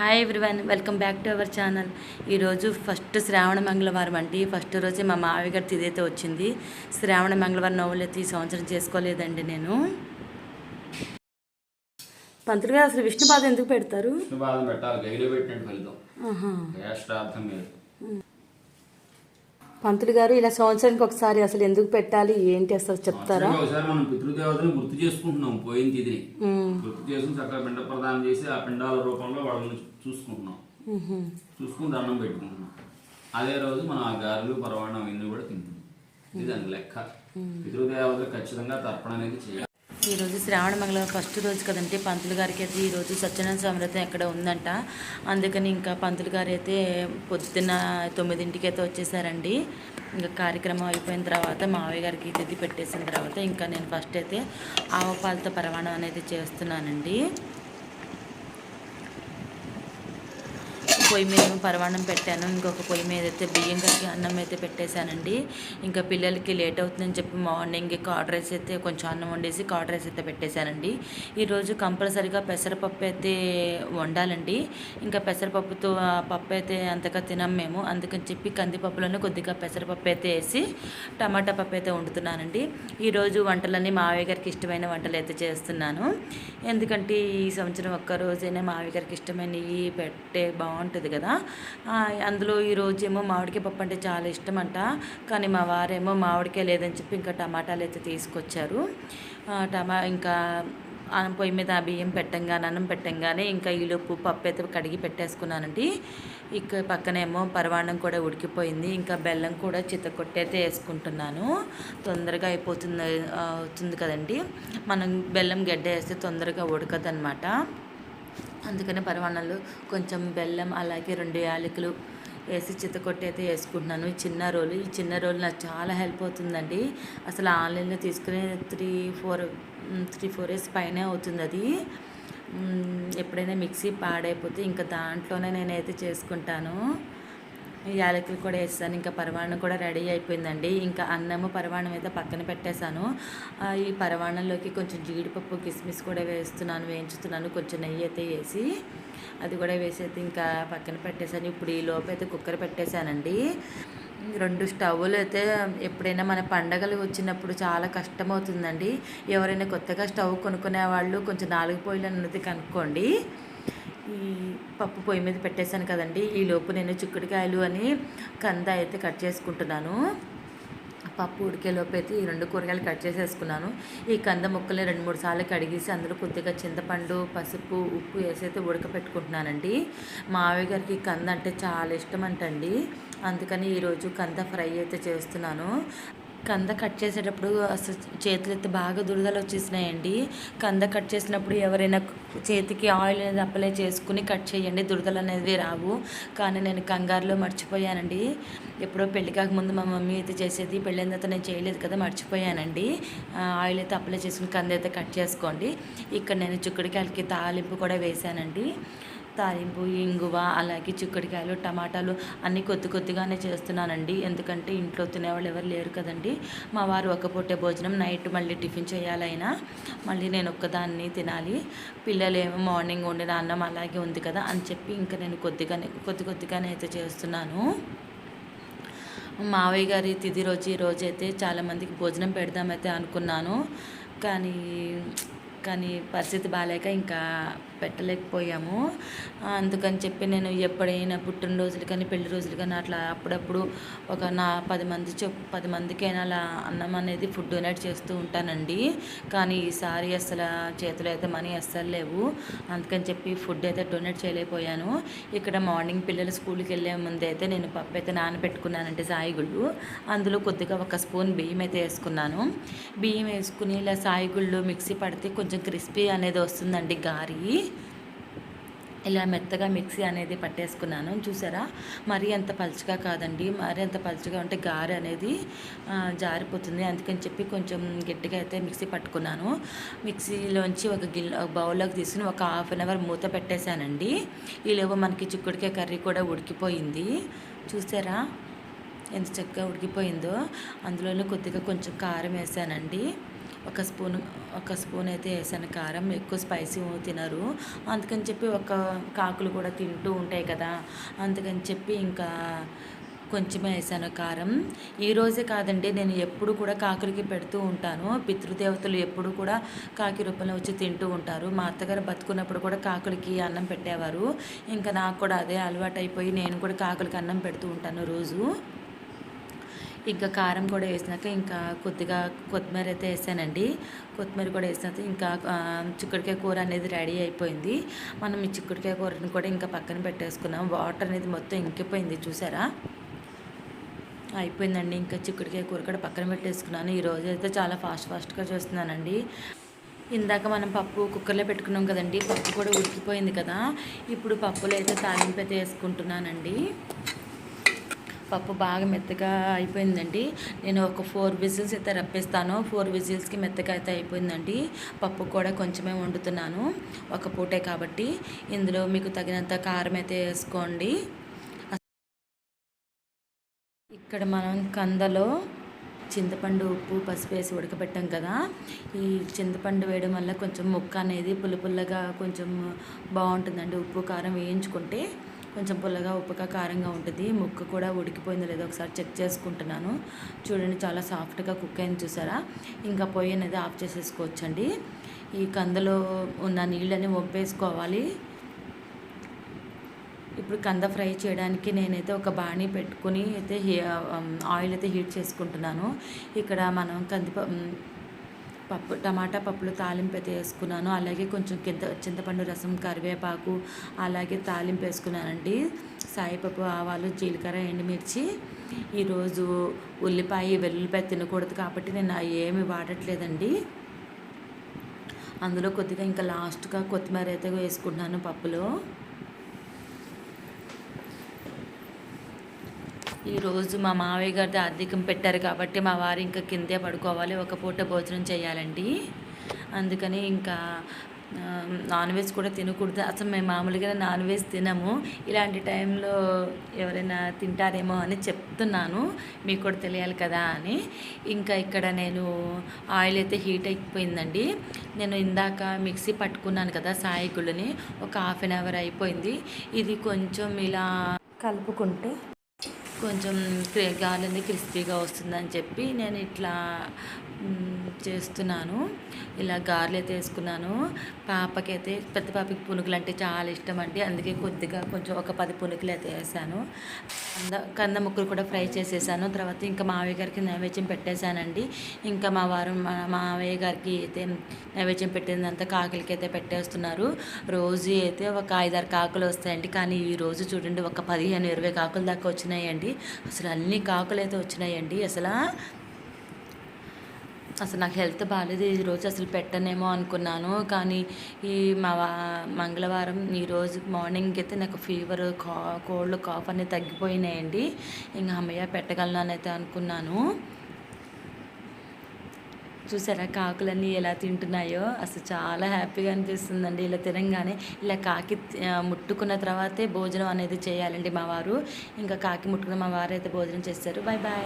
Hi everyone welcome back to our channel ఈరోజు first శ్రావణ మంగళవారం అండి. ఫస్ట్ రోజే మా మావి గారి తిదైతే వచ్చింది. శ్రావణ మంగళవారం నవ్వులు ఈ సంవత్సరం చేసుకోలేదండి నేను. పంతులు గారు అసలు విష్ణు పాద ఎందుకు పెడతారు? విష్ణుపాదం పెట్టాలి పంతులు గారు ఇలా సంవత్సరానికి ఒకసారి అసలు ఎందుకు పెట్టాలి ఏంటి అసలు చెప్తారా? ఒకసారి మనం పితృదేవతను గుర్తు చేసుకుంటున్నాం పోయిన తిథిని. గుర్తు చేసుకుని చక్కగా పిండ ప్రదానం చేసి ఆ పిండాల రూపంలో వాళ్ళని చూసుకుంటున్నాం. చూసుకుని దండం పెట్టుకుంటున్నాం. అదే రోజు మనం ఆ గారెలు పరవాణం ఇన్ని కూడా తింటున్నాం. ఇది దాని లెక్క. పితృదేవతలు ఖచ్చితంగా తర్పణ అనేది చేయాలి. ఈరోజు శ్రావణ మంగళవారం ఫస్ట్ రోజు కదంటే పంతులు గారికి అయితే ఈరోజు సత్యనారాయణ సమృతం ఎక్కడ ఉందంట. అందుకని ఇంకా పంతులు గారు అయితే పొద్దున్న తొమ్మిదింటికి అయితే వచ్చేసారండి. ఇంకా కార్యక్రమం అయిపోయిన తర్వాత మావయ్య గారికి తిథి పెట్టేసిన తర్వాత ఇంకా నేను ఫస్ట్ అయితే ఆవపాలతో పరవాణం అనేది చేస్తున్నానండి. పొయ్యి మీద పరమాణం పరమాన్నం పెట్టాను. ఇంకొక పొయ్యి మీద అయితే బియ్యం కట్టి అన్నం అయితే పెట్టేశానండి. ఇంకా పిల్లలకి లేట్ అవుతుందని చెప్పి మార్నింగ్ కాడ్ రైస్ అయితే కొంచెం అన్నం వండేసి కాడ్ రైస్ అయితే పెట్టేశానండి. ఈరోజు కంపల్సరిగా పెసరపప్పు అయితే వండాలండి. ఇంకా పెసరపప్పుతో పప్పు అయితే అంతగా తినం మేము. అందుకని చెప్పి కందిపప్పులోనే కొద్దిగా పెసరపప్పు అయితే వేసి టమాటా పప్పు అయితే వండుతున్నానండి. ఈరోజు వంటలన్నీ మావయ్య గారికి ఇష్టమైన వంటలు అయితే చేస్తున్నాను. ఎందుకంటే ఈ సంవత్సరం ఒక్క రోజైనా మావయ్య గారికి ఇష్టమైనవి పెట్టే బాగుంటుంది. కదా. అందులో ఈ రోజేమో మామిడికాయ పప్పు అంటే చాలా ఇష్టం అంట కానీ మా వారేమో మామిడికాయ లేదని చెప్పి ఇంకా టమాటాలు అయితే తీసుకొచ్చారు. టమా ఇంకా పొయ్యి మీద బియ్యం పెట్టంగానే అన్నం పెట్టంగానే ఇంకా ఈలోపు పప్పు అయితే కడిగి పెట్టేసుకున్నానండి. ఇక పక్కనేమో పరవాణం కూడా ఉడికిపోయింది. ఇంకా బెల్లం కూడా చిత్తకొట్టయితే వేసుకుంటున్నాను. తొందరగా అయిపోతుంది అవుతుంది కదండి. మనం బెల్లం గడ్డ వేస్తే తొందరగా ఉడకదనమాట అందుకని పరమాణాలు కొంచెం బెల్లం అలాగే రెండు యాలకులు వేసి చిత్తకొట్టి అయితే వేసుకుంటున్నాను. ఈ చిన్న రోలు ఈ చిన్న రోలు నాకు చాలా హెల్ప్ అవుతుందండి. అసలు ఆన్లైన్లో తీసుకునే three four three four years పైనే అవుతుంది అది. ఎప్పుడైనా మిక్సీ పాడైపోతే ఇంకా దాంట్లోనే నేనైతే చేసుకుంటాను. యాలకులు కూడా వేసాను. ఇంకా పరమాణం కూడా రెడీ అయిపోయిందండి. ఇంకా అన్నము పరమాణం అయితే పక్కన పెట్టేశాను. ఈ పరమాణంలోకి కొంచెం జీడిపప్పు కిస్మిస్ కూడా వేస్తున్నాను వేయించుతున్నాను. కొంచెం నెయ్యి అయితే వేసి అది కూడా వేసి అయితే ఇంకా పక్కన పెట్టేశాను. ఇప్పుడు ఈ లోపు అయితే కుక్కర్ పెట్టేశానండి. రెండు స్టవ్లు అయితే ఎప్పుడైనా మన పండగలు వచ్చినప్పుడు చాలా కష్టమవుతుందండి. ఎవరైనా కొత్తగా స్టవ్ కొనుక్కునే వాళ్ళు కొంచెం నాలుగు పొయ్యిలు అన్నది కనుక్కోండి. ఈ పప్పు పొయ్యి మీద పెట్టేశాను కదండి. ఈ లోపు నేను చిక్కుడుకాయలు అని కంద అయితే కట్ చేసుకుంటున్నాను. పప్పు ఉడికే లోపు అయితే ఈ రెండు కూరగాయలు కట్ చేసేసుకున్నాను. ఈ కంద ముక్కలు రెండు మూడు సార్లు కడిగేసి అందులో కొద్దిగా చింతపండు పసుపు ఉప్పు వేసి అయితే ఉడకపెట్టుకుంటున్నానండి. మావయ్య గారికి కంద అంటే చాలా ఇష్టం అంటండి. అందుకని ఈరోజు కంద ఫ్రై అయితే చేస్తున్నాను. కంద కట్ చేసేటప్పుడు అసలు చేతులు అయితే బాగా దురదలు వచ్చేసినాయండి. కంద కట్ చేసినప్పుడు ఎవరైనా చేతికి ఆయిల్ అనేది అప్లై చేసుకుని కట్ చేయండి దురదలు అనేది రావు. కానీ నేను కంగారులో మర్చిపోయానండి. ఎప్పుడో పెళ్ళి కాకముందు మా మమ్మీ అయితే చేసేది పెళ్ళైన తర్వాత నేను చేయలేదు కదా మర్చిపోయానండి. ఆయిల్ అయితే అప్లై చేసుకుని కంద అయితే కట్ చేసుకోండి. ఇక్కడ నేను చిక్కుడుకాయలకి తాలింపు కూడా వేశానండి. తాలింపు ఇంగువ అలాగే చిక్కుడుకాయలు టమాటాలు అన్నీ కొద్ది కొద్దిగానే చేస్తున్నానండి. ఎందుకంటే ఇంట్లో తినేవాళ్ళు ఎవరు లేరు కదండి. మా వారు ఒక పూటే భోజనం నైట్ మళ్ళీ టిఫిన్ చేయాలైనా మళ్ళీ నేను ఒక్కదాన్ని తినాలి. పిల్లలేమో మార్నింగ్ వండిన అన్నం అలాగే ఉంది కదా అని చెప్పి ఇంకా నేను కొద్దిగానే కొద్ది కొద్దిగానే అయితే చేస్తున్నాను. మావయ్య గారి తిది రోజు ఈ అయితే చాలామందికి భోజనం పెడదామైతే అనుకున్నాను. కానీ కానీ పరిస్థితి బాగాలేక ఇంకా పెట్టలేకపోయాము. అందుకని చెప్పి నేను ఎప్పుడైనా పుట్టినరోజులు కానీ పెళ్ళి రోజులు కానీ అట్లా అప్పుడప్పుడు ఒక నా పది మంది చెప్పు పది మందికైనా అలా అన్నం అనేది ఫుడ్ డొనేట్ చేస్తూ ఉంటానండి. కానీ ఈసారి అసలు చేతిలో అయితే మనీ అస్సలు లేవు. అందుకని చెప్పి ఫుడ్ అయితే డొనేట్ చేయలేకపోయాను. ఇక్కడ మార్నింగ్ పిల్లలు స్కూల్కి వెళ్ళే ముందు అయితే నేను పప్పు అయితే నానబెట్టుకున్నానంటే సాయిగుళ్ళు. అందులో కొద్దిగా ఒక స్పూన్ బియ్యం అయితే వేసుకున్నాను. బియ్యం వేసుకుని ఇలా సాయిగుళ్ళు మిక్సీ పడితే కొంచెం క్రిస్పీ అనేది వస్తుందండి గారి. ఇలా మెత్తగా మిక్సీ అనేది పట్టేసుకున్నాను. చూసారా? మరీ అంత పలుచగా కాదండి. మరీ అంత పలుచగా ఉంటే గారె అనేది జారిపోతుంది. అందుకని చెప్పి కొంచెం గట్టిగా అయితే మిక్సీ పట్టుకున్నాను. మిక్సీలోంచి ఒక గిల్ ఒక బౌల్లోకి తీసుకుని ఒక హాఫ్ అన్ అవర్ మూత పెట్టేశానండి. ఈలోపు మనకి చిక్కుడికాయ కర్రీ కూడా ఉడికిపోయింది. చూసారా? ఎంత చక్కగా ఉడికిపోయిందో. అందులోనే కొద్దిగా కొంచెం కారం వేసానండి. ఒక స్పూన్ ఒక స్పూన్ అయితే వేసాను. కారం ఎక్కువ స్పైసీ తినరు. అందుకని చెప్పి ఒక కాకులు కూడా తింటూ ఉంటాయి కదా. అందుకని చెప్పి ఇంకా కొంచెమే వేసాను కారం. ఈరోజే కాదండి నేను ఎప్పుడు కూడా కాకులకి పెడుతూ ఉంటాను. పితృదేవతలు ఎప్పుడు కూడా కాకి రూపంలో వచ్చి తింటూ ఉంటారు. మా అత్తగారు బతుకున్నప్పుడు కూడా కాకులకి అన్నం పెట్టేవారు. ఇంకా నాకు కూడా అదే అలవాటు అయిపోయి నేను కూడా కాకులకి అన్నం పెడుతూ ఉంటాను రోజు. ఇంకా కారం కూడా వేసినాక ఇంకా కొద్దిగా కొత్తిమీర అయితే వేసానండి. కొత్తిమీర కూడా వేసినాక ఇంకా చిక్కుడుకాయ కూర అనేది రెడీ అయిపోయింది. మనం ఈ చిక్కుడుకాయ కూరని కూడా ఇంకా పక్కన పెట్టేసుకున్నాం. వాటర్ అనేది మొత్తం ఇంకిపోయింది చూసారా? అయిపోయిందండి. ఇంకా చిక్కుడుకాయ కూర కూడా పక్కన పెట్టేసుకున్నాను. ఈరోజు అయితే చాలా ఫాస్ట్ ఫాస్ట్గా చేస్తున్నానండి. ఇందాక మనం పప్పు కుక్కర్లో పెట్టుకున్నాం కదండి. పప్పు కూడా ఉడికిపోయింది కదా. ఇప్పుడు పప్పులో అయితే తాలింపు అయితే వేసుకుంటున్నానండి. పప్పు బాగా మెత్తగా అయిపోయిందండి. నేను ఒక ఫోర్ విజిల్స్ అయితే రప్పిస్తాను. ఫోర్ విజిల్స్కి మెత్తగా అయితే అయిపోయిందండి. పప్పు కూడా కొంచెమే వండుతున్నాను. ఒక పూటే కాబట్టి. ఇందులో మీకు తగినంత కారం అయితే వేసుకోండి. ఇక్కడ మనం కందలో చింతపండు ఉప్పు పసుపు వేసి ఉడకబెట్టాం కదా. ఈ చింతపండు వేయడం వల్ల కొంచెం ముక్క అనేది పుల్ల పుల్లగా కొంచెం బాగుంటుందండి. ఉప్పు కారం వేయించుకుంటే కొంచెం పుల్లగా ఉప్పుగా కారంగా ఉంటుంది. ముక్క కూడా ఉడికిపోయిందో లేదో ఒకసారి చెక్ చేసుకుంటున్నాను. చూడండి చాలా సాఫ్ట్గా కుక్ అయింది చూసారా? ఇంకా పొయ్యి అనేది ఆఫ్ చేసేసుకోవచ్చండి. ఈ కందలో ఉన్న నీళ్ళని వంపేసుకోవాలి ఇప్పుడు కంద ఫ్రై చేయడానికి నేనైతే ఒక బాణీ పెట్టుకుని అయితే హీ- ఆయిల్ అయితే హీట్ చేసుకుంటున్నాను. ఇక్కడ మనం కంది పప్పు టమాటా పప్పులు తాలింపు అయితే వేసుకున్నాను. అలాగే కొంచెం కింద చింతపండు రసం కరివేపాకు అలాగే తాలింపు వేసుకున్నానండి. సాయిపప్పు ఆవాలు జీలకర్ర ఎండుమిర్చి. ఈరోజు ఉల్లిపాయ వెల్లుల్లిపాయ తినకూడదు కాబట్టి నేను ఏమి వాడట్లేదండి. అందులో కొద్దిగా ఇంకా లాస్ట్గా కొత్తిమీర అయితే వేసుకుంటున్నాను పప్పులో. ఈరోజు మా మావయ్య గారిది అద్దెకం పెట్టారు కాబట్టి మా వారు ఇంకా కిందే పడుకోవాలి ఒక పూట భోజనం చేయాలండి. అందుకని ఇంకా నాన్ వెజ్ కూడా తినకూడదు. అసలు మేము మామూలుగా నాన్ వెజ్ తినము. ఇలాంటి టైంలో ఎవరైనా తింటారేమో అని చెప్తున్నాను. మీకు కూడా తెలియాలి కదా అని. ఇంకా ఇక్కడ నేను ఆయిల్ అయితే హీట్ అయిపోయిందండి. నేను ఇందాక మిక్సీ పట్టుకున్నాను కదా సాయి ఒక హాఫ్ అన్ అవర్ అయిపోయింది. ఇది కొంచెం ఇలా కలుపుకుంటే కొంచెం గాలింది క్రిస్పీగా వస్తుందని చెప్పి నేను ఇట్లా చేస్తున్నాను. ఇలా గారెలు అయితే వేసుకున్నాను. పాపకైతే పెద్ద పాపకి పునుకులు అంటే చాలా ఇష్టం అండి అందుకే కొద్దిగా కొంచెం ఒక పది పునుకులు అయితే వేసాను. కంద కంద ముక్కలు కూడా ఫ్రై చేసేసాను. తర్వాత ఇంకా మావయ్య గారికి నైవేద్యం పెట్టేశానండి. ఇంకా మా వారు మా మావయ్య గారికి అయితే నైవేద్యం పెట్టిందంతా కాకులకి అయితే పెట్టేస్తున్నారు. రోజు అయితే ఒక ఐదారు కాకులు వస్తాయండి. కానీ ఈ రోజు చూడండి ఒక పదిహేను ఇరవై కాకుల దాకా వచ్చినాయండి. అసలు అన్ని కాకులు అయితే వచ్చినాయండి. అసలు అసలు నాకు హెల్త్ బాగాలేదు ఈ రోజు అసలు పెట్టనేమో అనుకున్నాను. కానీ ఈ మా వా- మంగళవారం ఈరోజు మార్నింగ్ అయితే నాకు ఫీవర్ కా కోల్డ్ కాఫ్ అనేది తగ్గిపోయినాయండి. ఇంకా అమ్మయ్య పెట్టగలను అని అయితే అనుకున్నాను. చూసారా కాకులన్నీ ఎలా తింటున్నాయో? అసలు చాలా హ్యాపీగా అనిపిస్తుందండి. ఇలా తినంగానే ఇలా కాకి ముట్టుకున్న తర్వాతే భోజనం అనేది చేయాలండి మా వారు. ఇంకా కాకి ముట్టుకున్న మా వారు అయితే భోజనం చేస్తారు. Bye bye